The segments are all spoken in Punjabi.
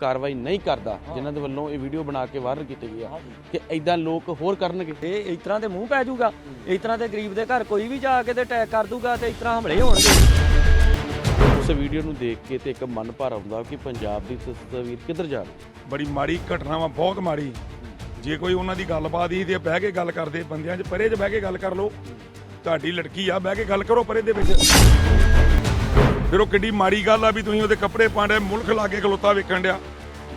ਕਾਰਵਾਈ ਨਹੀਂ ਕਰਦਾ ਜਿਨ੍ਹਾਂ ਦੇ ਵੱਲੋਂ ਇਹ ਵੀਡੀਓ ਬਣਾ ਕੇ ਵਾਇਰਲ ਕੀਤੀ ਗਈ ਆ ਕਿ ਐਦਾਂ ਲੋਕ ਹੋਰ ਕਰਨਗੇ। ਇਹ ਇਸ ਤਰ੍ਹਾਂ ਦੇ ਮੂੰਹ ਪੈ ਜਾਊਗਾ ਇਸ ਤਰ੍ਹਾਂ ਦੇ ਗਰੀਬ ਦੇ ਘਰ ਕੋਈ ਵੀ ਜਾ ਕੇ ਤੇ ਅਟੈਕ ਕਰ ਦੂਗਾ ਤੇ ਇਸ ਤਰ੍ਹਾਂ ਹਮਲੇ ਹੋਣਗੇ। ਉਸ ਵੀਡੀਓ ਨੂੰ ਦੇਖ ਕੇ ਤੇ ਇੱਕ ਮਨ ਭਰ ਆਉਂਦਾ ਕਿ ਪੰਜਾਬ ਦੀ ਤਸਵੀਰ ਕਿੱਧਰ ਜਾ ਰਹੀ ਬੜੀ ਮਾੜੀ ਘਟਨਾ ਵਾ ਬਹੁਤ ਮਾੜੀ। ਜੇ ਕੋਈ ਉਹਨਾਂ ਦੀ ਗੱਲਬਾਤ ਹੀ ਤੇ ਬਹਿ ਕੇ ਗੱਲ ਕਰਦੇ ਬੰਦਿਆਂ 'ਚ ਪਰੇ 'ਚ ਬਹਿ ਕੇ ਗੱਲ ਕਰ ਲਓ ਤੁਹਾਡੀ ਲੜਕੀ ਆ ਬਹਿ ਕੇ ਗੱਲ ਕਰੋ ਪਰੇ ਦੇ ਵਿੱਚ। ਫਿਰ ਉਹ ਕਿੱਡੀ ਮਾੜੀ ਗੱਲ ਆ ਵੀ ਤੁਸੀਂ ਉਹਦੇ ਕੱਪੜੇ ਪਾਣੇ ਮੁਲਕ ਲਾ ਕੇ ਖਲੋਤਾ ਵੇਖਣ ਡਿਆ।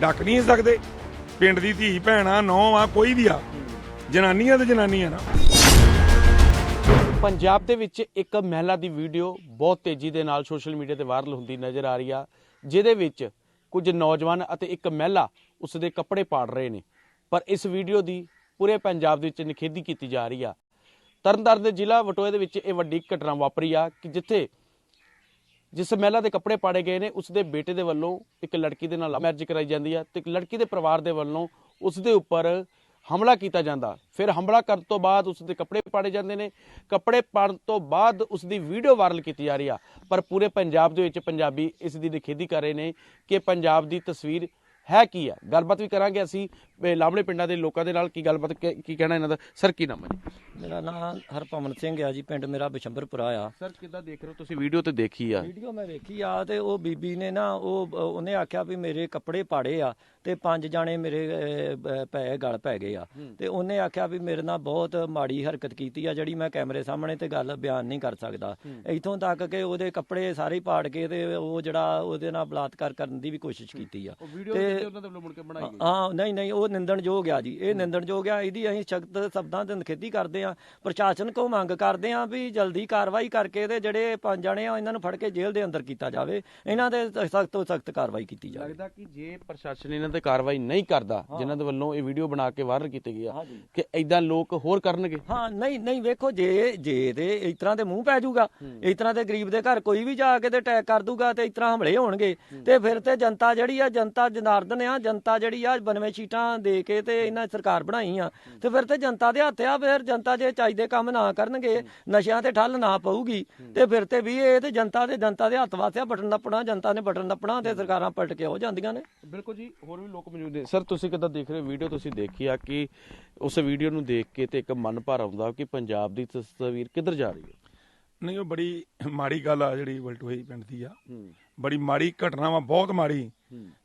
ਡੱਕ ਨਹੀਂ ਸਕਦੇ। ਪਿੰਡ ਦੀ ਧੀ, ਭੈਣਾ ਨੌ ਆ, ਕੋਈ ਵੀ ਆ। ਜਨਾਨੀਆਂ ਤੇ ਜਨਾਨੀਆਂ ਨਾ। ਪੰਜਾਬ ਦੇ ਵਿੱਚ ਇੱਕ ਮਹਿਲਾ ਦੀ ਵੀਡੀਓ ਬਹੁਤ ਤੇਜ਼ੀ ਦੇ ਨਾਲ ਸੋਸ਼ਲ ਮੀਡੀਆ ਤੇ ਵਾਇਰਲ ਹੁੰਦੀ ਨਜ਼ਰ ਆ ਰਹੀ ਆ, ਜਿਹਦੇ ਵਿੱਚ ਕੁਝ ਨੌਜਵਾਨ ਅਤੇ ਇੱਕ ਮਹਿਲਾ ਉਸ ਦੇ ਕੱਪੜੇ ਪਾੜ ਰਹੇ ਨੇ। ਪਰ ਇਸ ਵੀਡੀਓ ਦੀ ਪੂਰੇ ਪੰਜਾਬ ਦੇ ਵਿੱਚ ਨਿਖੇਧੀ ਕੀਤੀ ਜਾ ਰਹੀ ਆ। ਤਰਨਤਾਰਨ ਦੇ ਜ਼ਿਲ੍ਹਾ ਵਟੋਏ ਦੇ ਵਿੱਚ ਇਹ ਵੱਡੀ ਘਟਨਾ ਵਾਪਰੀ ਆ ਕਿ ਜਿੱਥੇ ਜਿਸ ਮਹਿਲਾ ਦੇ ਕੱਪੜੇ ਪਾੜੇ ਗਏ ਨੇ ਉਸ ਦੇ ਬੇਟੇ ਦੇ ਵੱਲੋਂ ਇੱਕ ਲੜਕੀ ਦੇ ਨਾਲ ਮੈਰਿਜ ਕਰਾਈ ਜਾਂਦੀ ਹੈ ਤੇ ਇੱਕ ਲੜਕੀ ਦੇ ਪਰਿਵਾਰ ਦੇ ਵੱਲੋਂ ਉਸ ਦੇ ਉੱਪਰ ਹਮਲਾ ਕੀਤਾ ਜਾਂਦਾ। ਫਿਰ ਹਮਲਾ ਕਰਨ ਤੋਂ ਬਾਅਦ ਉਸ ਦੇ ਕੱਪੜੇ ਪਾੜੇ ਜਾਂਦੇ ਨੇ। ਕੱਪੜੇ ਪਾੜਨ ਤੋਂ ਬਾਅਦ ਉਸ ਦੀ ਵੀਡੀਓ ਵਾਇਰਲ ਕੀਤੀ ਜਾ ਰਹੀ ਆ। ਪਰ ਪੂਰੇ ਪੰਜਾਬ ਦੇ ਵਿੱਚ ਪੰਜਾਬੀ ਇਸ ਦੀ ਨਿਖੇਧੀ ਕਰ ਰਹੇ ਨੇ ਕਿ ਪੰਜਾਬ ਦੀ ਤਸਵੀਰ ਹੈ ਕੀ ਆ? ਗੱਲਬਾਤ ਵੀ ਕਰਾਂਗੇ ਅਸੀਂ। ਲਾਹਮਣੇ ਪਿੰਡਾਂ ਦੇ ਲੋਕਾਂ ਦੇ ਨਾਲ ਕੀ ਗੱਲਬਾਤ ਕੀ ਕੀ ਕਹਿਣਾ ਇਹਨਾਂ ਦਾ? ਸਰ ਕੀ ਨਾਮ ਹੈ ਜੀ? ਮੇਰਾ ਨਾਮ ਹਰਪਮਨ ਸਿੰਘ ਆ ਜੀ ਪਿੰਡ ਮੇਰਾ ਬਿਸ਼ੰਬਰਪੁਰਾ ਆ। ਸਰ ਕਿੱਦਾਂ ਦੇਖ ਰਹੇ ਹੋ? ਤੁਸੀਂ ਵੀਡੀਓ ਤੇ ਦੇਖੀ ਆ। ਵੀਡੀਓ ਮੈਂ ਵੇਖੀ ਆ ਤੇ ਉਹ ਬੀਬੀ ਨੇ ਨਾ ਉਹ ਉਹਨੇ ਆਖਿਆ ਵੀ ਮੇਰੇ ਕੱਪੜੇ ਪਾੜੇ ਆ ਤੇ ਪੰਜ ਜਾਣੇ ਮੇਰੇ ਅਹ, ਬ- ਪੈ ਗਲ ਪੈ ਗਏ ਆ। ਤੇ ਉਹਨੇ ਆਖਿਆ ਵੀ ਮੇਰੇ ਨਾਲ ਬਹੁਤ ਮਾੜੀ ਹਰਕਤ ਕੀਤੀ ਆ ਜਿਹੜੀ ਮੈਂ ਕੈਮਰੇ ਸਾਹਮਣੇ ਤੇ ਗੱਲ ਬਿਆਨ ਨਹੀਂ ਕਰ ਸਕਦਾ। ਇਥੋਂ ਤੱਕ ਕਿ ਉਹਦੇ ਕੱਪੜੇ ਸਾਰੇ ਹੀ ਪਾੜ ਕੇ ਤੇ ਉਹ ਜਿਹੜਾ ਉਹਦੇ ਨਾਲ ਬਲਾਤਕਾਰ ਕਰਨ ਦੀ ਵੀ ਕੋਸ਼ਿਸ਼ ਕੀਤੀ ਆ। ਵੀਡੀਓ ਤੇ- ਉਹਨਾਂ ਦੇ ਵੱਲੋਂ ਮੁੜ ਕੇ ਬਣਾਈ ਗਈ। ਹਾਂ ਨਹੀਂ ਨਹੀਂ ਉਹ ਨਿੰਦਣਯੋਗ ਆ ਜੀ। ਇਹ ਨਿੰਦਣਯੋਗ ਆ ਇਹਦੀ ਅਸੀਂ ਸਖਤ ਸ਼ਬਦਾਂ ਤੇ ਨਿਖੇਧੀ ਕਰਦੇ ਆ ਪ੍ਰਸ਼ਾਸਨ ਕੋ ਮੰਗ ਕਰਦੇ ਆ ਵੀ ਜਲਦੀ ਕਾਰਵਾਈ ਕਰਕੇ ਤੇ ਜਿਹੜੇ ਪੰਜ ਜਣੇ ਆ ਇਹਨਾਂ ਨੂੰ ਫੜ ਕੇ ਜੇਲ੍ਹ ਦੇ ਅੰਦਰ ਕੀਤਾ ਜਾਵੇ। ਇਹਨਾਂ ਦੇ ਸਖਤ ਤੋਂ ਸਖਤ ਕਾਰਵਾਈ ਕੀਤੀ ਜਾਵੇ। ਲੱਗਦਾ ਕਿ ਜੇ ਪ੍ਰਸ਼ਾਸਨ ਇਹਨਾਂ ਤੇ ਕਾਰਵਾਈ ਨਹੀਂ ਕਰਦਾ ਜਿਨ੍ਹਾਂ ਦੇ ਵੱਲੋਂ ਇਹ ਵੀਡੀਓ ਬਣਾ ਕੇ ਵਾਇਰਲ ਕੀਤੀ ਗਈ ਆ। ਕਿ ਐਦਾਂ ਲੋਕ ਹੋਰ ਕਰਨਗੇ? ਹਾਂ ਨਹੀਂ ਨਹੀਂ ਵੇਖੋ ਜੇ ਜੇ ਤੇ ਇਸ ਤਰ੍ਹਾਂ ਦੇ ਮੂੰਹ ਪੈ ਜਾਊਗਾ ਇਸ ਤਰ੍ਹਾਂ ਦੇ ਗਰੀਬ ਦੇ ਘਰ ਕੋਈ ਵੀ ਜਾ ਕੇ ਤੇ ਅਟੈਕ ਕਰ ਦੂਗਾ ਤੇ ਇਸ ਤਰ੍ਹਾਂ ਹਮਲੇ ਹੋਣਗੇ ਤੇ ਫਿਰ ਤੇ ਜਨਤਾ ਜਿਹੜੀ ਆ ਜਨਤਾ ਜਨਾਰਦਨ ਆ ਜਨਤਾ ਜਿਹੜੀ ਆ 92 ਸੀਟਾਂ ਦੇ ਕੇ ਤੇ ਇਹਨਾਂ ਸਰਕਾਰ ਬਣਾਈ ਆ। ਤੇ ਫਿਰ ਤੇ ਜਨਤਾ ਦੇ ਹੱਥ ਆ ਫਿਰ ਜਨਤਾ ਜੇ ਚਾਹੀਦੇ ਕੰਮ ਨਾ ਕਰਨਗੇ ਨਸ਼ਿਆਂ ਤੇ ਠੱਲ ਨਾ ਪਊਗੀ। ਤੇ ਫਿਰ ਤੇ ਵੀ ਇਹ ਤੇ ਜਨਤਾ ਦੇ ਜਨਤਾ ਦੇ ਹੱਥ ਵਾਸਿਆ ਬਟਨ ਨੱਪਣਾ ਜਨਤਾ ਨੇ ਬਟਨ ਨੱਪਣਾ ਤੇ ਸਰਕਾਰਾਂ ਪਲਟ ਕੇ ਹੋ ਜਾਂਦੀਆਂ ਨੇ। ਬਿਲਕੁਲ ਜੀ ਹੋਰ ਵੀ ਲੋਕ ਮੌਜੂਦ ਨੇ। ਸਰ ਤੁਸੀਂ ਕਿੱਦਾਂ ਦੇਖ ਰਹੇ ਵੀਡੀਓ? ਤੁਸੀਂ ਦੇਖੀ ਆ ਕਿ ਉਸ ਵੀਡੀਓ ਨੂੰ ਦੇਖ ਕੇ ਤੇ ਇੱਕ ਮਨ ਭਰ ਆਉਂਦਾ ਕਿ ਪੰਜਾਬ ਦੀ ਤਸਵੀਰ ਕਿੱਧਰ ਜਾ ਰਹੀ ਹੈ? ਨਹੀਂ ਉਹ ਬੜੀ ਮਾੜੀ ਗੱਲ ਆ ਜਿਹੜੀ ਵਲਟੋਈ ਪਿੰਡ ਦੀ ਆ। ਬੜੀ ਮਾੜੀ ਘਟਨਾ ਵਾ ਬਹੁਤ ਮਾੜੀ।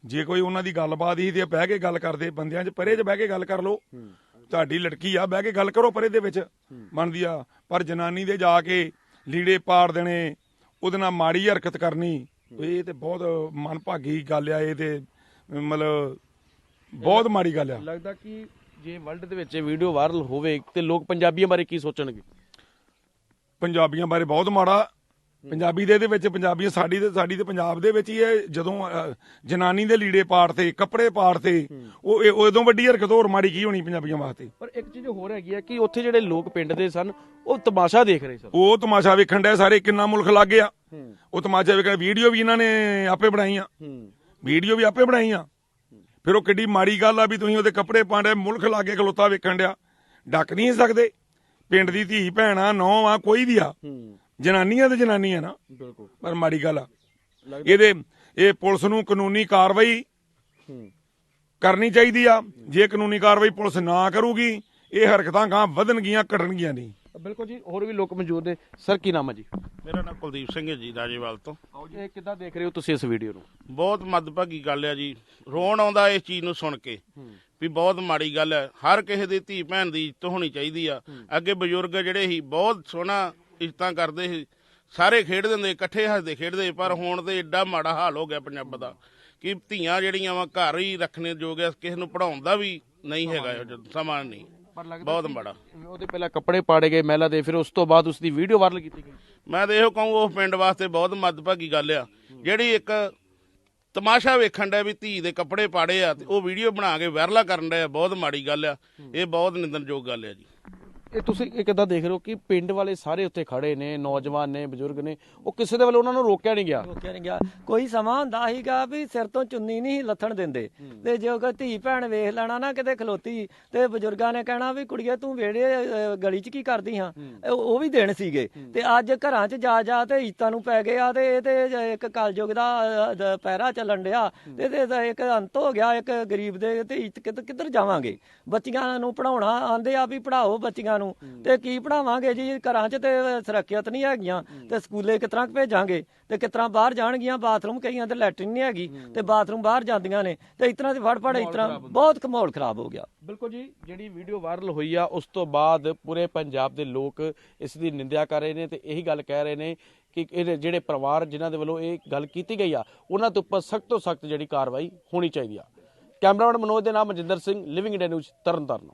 ਜੇ ਕੋਈ ਉਹਨਾਂ ਦੀ ਗੱਲਬਾਤ ਹੀ ਤੇ ਬਹਿ ਕੇ ਗੱਲ ਕਰਦੇ ਬੰਦਿਆਂ 'ਚ ਪਰੇ 'ਚ ਬਹਿ ਕੇ ਗੱਲ ਕਰ ਹੂੰ ਤੁਹਾਡੀ ਲੜਕੀ ਆ ਬਹਿ ਕੇ ਗੱਲ ਕਰੋ ਪਰੇ ਦੇ ਵਿੱਚ। ਬਣਦੀ ਆ। ਪਰ ਜਨਾਨੀ ਦੇ ਜਾ ਕੇ ਲੀੜੇ ਪਾੜ ਦੇਣੇ ਉਹਦੇ ਨਾਲ ਮਾੜੀ ਹਰਕਤ ਕਰਨੀ ਇਹ ਤੇ ਬਹੁਤ ਮਨਭਾਗੀ ਗੱਲ ਆ ਇਹ ਤੇ ਮਤਲਬ ਬਹੁਤ ਮਾੜੀ ਗੱਲ ਆ। ਲੱਗਦਾ ਕਿ ਜੇ ਵਰਲਡ ਦੇ ਵਿੱਚ ਇਹ ਵੀਡੀਓ ਵਾਇਰਲ ਹੋਵੇ ਤੇ ਲੋਕ ਪੰਜਾਬੀਆਂ ਬਾਰੇ ਕੀ ਸੋਚਣਗੇ? ਪੰਜਾਬੀਆਂ ਬਾਰੇ ਬਹੁਤ ਮਾੜਾ ਪੰਜਾਬੀ ਦੇ ਇਹਦੇ ਵਿੱਚ ਪੰਜਾਬੀ ਸਾਡੀ ਤੇ ਸਾਡੀ ਤੇ ਪੰਜਾਬ ਦੇ ਵਿੱਚ ਹੀ ਇਹ ਜਦੋਂ ਜਨਾਨੀ ਦੇ ਲੀੜੇ ਪਾੜਤੇ ਕੱਪੜੇ ਪਾੜਤੇ ਉਹ ਇਹ- ਉਦੋਂ ਵੱਡੀ ਹਰਕਤ ਹੋਰ ਮਾੜੀ ਕੀ ਹੋਣੀ ਪੰਜਾਬੀਆਂ ਵਾਸਤੇ? ਪਰ ਇੱਕ ਚੀਜ਼ ਹੋਰ ਹੈਗੀ ਆ ਕਿ ਉੱਥੇ ਜਿਹੜੇ ਲੋਕ ਪਿੰਡ ਦੇ ਸਨ ਉਹ ਤਮਾਸ਼ਾ ਦੇਖ ਰਹੇ ਸਨ। ਉਹ ਤਮਾਸ਼ਾ ਵੇਖਣ ਡਿਆ ਸਾਰੇ ਕਿੰਨਾ ਮੁਲਕ ਲੱਗ ਗਿਆ। ਉਹ ਤਮਾਸ਼ਾ ਵੇਖਣ ਵੀਡੀਓ ਵੀ ਇਹਨਾਂ ਨੇ ਆਪੇ ਬਣਾਈਆਂ ਵੀਡੀਓ ਵੀ ਆਪੇ ਬਣਾਈਆਂ ਫਿਰ ਉਹ ਕਿੱਡੀ ਮਾੜੀ ਗੱਲ ਆ ਵੀ ਤੁਸੀਂ ਉਹਦੇ ਕੱਪੜੇ ਪਾਣੇ ਮੁਲਕ ਲਾਗੇ ਖਲੋਤਾ ਵੇਖਣ ਡਿਆ। ਡੱਕ ਨਹੀਂ ਸਕਦੇ। ਪਿੰਡ ਦੀ ਧੀ ਭੈਣਾ ਨੌ ਆ ਕੋਈ ਵੀ ਆ। ਜਨਾਨੀਆਂ ਤੇ ਜਨਾਨੀਆਂ ਨਾ। ਬਿਲਕੁਲ। ਪਰ ਮਾੜੀ ਗੱਲ ਆ। ਇਹਦੇ ਇਹ ਪੁਲਿਸ ਨੂੰ ਕਾਨੂੰਨੀ ਕਾਰਵਾਈ ਕਰਨੀ ਚਾਹੀਦੀ ਆ। ਜੇ ਕਾਨੂੰਨੀ ਕਾਰਵਾਈ ਪੁਲਿਸ ਨਾ ਕਰੂਗੀ ਇਹ ਹਰਕਤਾਂ ਗਾਂ ਵਧਣਗੀਆਂ ਘਟਣਗੀਆਂ ਨਹੀਂ। ਬਿਲਕੁਲ ਜੀ ਹੋਰ ਵੀ ਲੋਕ ਮੌਜੂਦ ਨੇ। ਸਰ ਕੀ ਨਾਮ ਹੈ ਜੀ? ਮੇਰਾ ਨਾਮ ਕੁਲਦੀਪ ਸਿੰਘ ਹੈ ਜੀ ਰਾਜੇਵਾਲ ਤੋਂ। ਇਹ ਕਿੱਦਾਂ ਦੇਖ ਰਹੇ ਹੋ ਤੁਸੀਂ ਇਸ ਵੀਡੀਓ ਨੂੰ? ਬਹੁਤ ਮੱਦਭਾਗੀ ਗੱਲ ਹੈ ਜੀ। ਰੋਣ ਆਉਂਦਾ ਇਸ ਚੀਜ਼ ਨੂੰ ਸੁਣ ਕੇ ਵੀ ਬਹੁਤ ਮਾੜੀ ਗੱਲ ਹੈ ਹਰ ਕਿਸੇ ਦੀ ਧੀ ਭੈਣ ਦੀ ਇੱਜ਼ਤ ਹੋਣੀ ਚਾਹੀਦੀ ਆ। ਅੱਗੇ ਬਜ਼ੁਰਗ ਜਿਹੜੇ ਸੀ ਬਹੁਤ ਸੋਹਣਾ ਇੱਜ਼ਤਾਂ ਕਰਦੇ ਸੀ। ਸਾਰੇ ਖੇਡਦੇ ਹੁੰਦੇ ਇਕੱਠੇ ਹੱਸਦੇ ਖੇਡਦੇ ਪਰ ਹੁਣ ਤੇ ਐਡਾ ਮਾੜਾ ਹਾਲ ਹੋ ਗਿਆ ਪੰਜਾਬ ਦਾ ਕਿ ਧੀਆਂ ਜਿਹੜੀਆਂ ਵਾ ਘਰ ਹੀ ਰੱਖਣੇ ਜੋਗ ਆ ਕਿਸੇ ਨੂੰ ਪੜਾਉਣ ਦਾ ਵੀ ਨਹੀਂ ਹੈਗਾ ਇਹੋ ਸਮਾਂ ਨਹੀਂ। ਬਹੁਤ ਮਾੜਾ। ਉਹਦੇ ਪਹਿਲਾਂ ਕੱਪੜੇ ਪਾੜੇ ਗਏ ਮਹਿਲਾ ਦੇ ਫਿਰ ਉਸ ਤੋਂ ਬਾਅਦ ਉਸ ਦੀ ਵੀਡੀਓ ਵਾਇਰਲ ਕੀਤੀ ਗਈ। ਮੈਂ ਤਾਂ ਇਹੋ ਕਹੂੰ ਉਹ ਪਿੰਡ ਵਾਸਤੇ ਬਹੁਤ ਮੱਦਭਾਗੀ ਗੱਲ ਆ। ਜਿਹੜੀ ਇੱਕ ਤਮਾਸ਼ਾ ਵੇਖਣ ਦਾ ਵੀ ਧੀ ਦੇ ਕੱਪੜੇ ਪਾੜੇ ਆ ਤੇ ਉਹ ਵੀਡੀਓ ਬਣਾ ਕੇ ਵਾਇਰਲਾ ਕਰਨ ਦਾ ਬਹੁਤ ਮਾੜੀ ਗੱਲ ਆ। ਇਹ ਬਹੁਤ ਨਿੰਦਣਯੋਗ ਗੱਲ ਆ ਜੀ। ਇਹ ਤੁਸੀਂ ਇਹ ਕਿੱਦਾਂ ਦੇਖ ਰਹੇ ਹੋ ਕਿ ਪਿੰਡ ਵਾਲੇ ਸਾਰੇ ਉੱਥੇ ਖੜੇ ਨੇ ਨੌਜਵਾਨ ਨੇ ਬਜ਼ੁਰਗ ਨੇ ਉਹ ਕਿਸੇ ਦੇ ਵੱਲੋਂ ਉਹਨਾਂ ਨੂੰ ਰੋਕਿਆ ਨਹੀਂ ਗਿਆ? ਰੋਕਿਆ ਨਹੀਂ ਗਿਆ। ਕੋਈ ਸਮਾਂ ਹੁੰਦਾ ਸੀਗਾ ਵੀ ਸਿਰ ਤੋਂ ਚੁੰਨੀ ਨਹੀਂ ਲੱਥਣ ਦਿੰਦੇ। ਤੇ ਜੇ ਕੋਈ ਧੀ ਭੈਣ ਵੇਖ ਲੈਣਾ ਨਾ ਕਿਤੇ ਖਲੋਤੀ ਤੇ ਬਜ਼ੁਰਗਾਂ ਨੇ ਕਹਿਣਾ ਵੀ ਕੁੜੀਏ ਤੂੰ ਵੇੜੇ ਗਲੀ 'ਚ ਕੀ ਕਰਦੀ ਹਾਂ? ਉਹ ਵੀ ਦੇਣ ਸੀਗੇ। ਤੇ ਅੱਜ ਘਰਾਂ 'ਚ ਜਾ ਜਾ ਤੇ ਇੱਤਾਂ ਨੂੰ ਪੈ ਗਏ ਆ ਤੇ ਇਹ ਤੇ ਇੱਕ ਕਲਯੁਗ ਦਾ ਪਹਿਰਾ ਚੱਲਣ ਡਿਆ। ਤੇ ਦਾ ਇੱਕ ਅੰਤ ਹੋ ਗਿਆ ਇੱਕ ਗਰੀਬ ਦੇ ਤੇ ਇੱਤ ਕਿੱਧ- ਕਿੱਧਰ ਜਾਵਾਂਗੇ? ਬੱਚੀਆਂ ਨੂੰ ਪੜਾਉਣਾ ਆਂਦੇ ਆ ਵੀ ਪੜਾਓ ਬੱਚੀਆਂ ਨੂੰ। ਤੇ ਕੀ ਪੜਾਵਾਂਗੇ ਜੀ? ਘਰਾਂ 'ਚ ਤੇ ਸੁਰੱਖਿਅਤ ਨਹੀਂ ਹੈਗੀਆਂ। ਤੇ ਸਕੂਲੇ ਕਿਸ ਤਰ੍ਹਾਂ ਭੇਜਾਂਗੇ? ਤੇ ਕਿਸ ਤਰ੍ਹਾਂ ਬਾਹਰ ਜਾਣਗੀਆਂ? ਬਾਥਰੂਮ ਕਈਆਂ ਤੇ ਲੈਟਰਿਨ ਨਹੀਂ ਹੈਗੀ। ਤੇ ਬਾਥਰੂਮ ਬਾਹਰ ਜਾਂਦੀਆਂ ਨੇ। ਤੇ ਤਰ੍ਹਾਂ ਦੀ ਫੜ ਫੜ ਤਰ੍ਹਾਂ ਬਹੁਤ ਮਾਹੌਲ ਖਰਾਬ ਹੋ ਗਿਆ। ਬਿਲਕੁਲ ਜੀ ਜਿਹੜੀ ਵੀਡੀਓ ਵਾਇਰਲ ਹੋਈ ਆ ਉਸ ਤੋਂ ਬਾਅਦ ਪੂਰੇ ਪੰਜਾਬ ਦੇ ਲੋਕ ਇਸ ਦੀ ਨਿੰਦਿਆ ਕਰ ਰਹੇ ਨੇ ਤੇ ਇਹੀ ਗੱਲ ਕਹਿ ਰਹੇ ਨੇ ਕਿ ਇਹ ਜਿਹੜੇ ਪਰਿਵਾਰ ਜਿਨ੍ਹਾਂ ਦੇ ਵੱਲੋਂ ਇਹ ਗੱਲ ਕੀਤੀ ਗਈ ਆ ਉਹਨਾਂ ਦੇ ਉੱਪਰ ਸਖਤ ਤੋਂ ਸਖਤ ਜਿਹੜੀ ਕਾਰਵਾਈ ਹੋਣੀ ਚਾਹੀਦੀ ਆ। ਕੈਮਰਾਮੈਨ ਮਨੋਜ ਦੇ ਨਾਮ Manjinder Singh living India news Tarn Taran.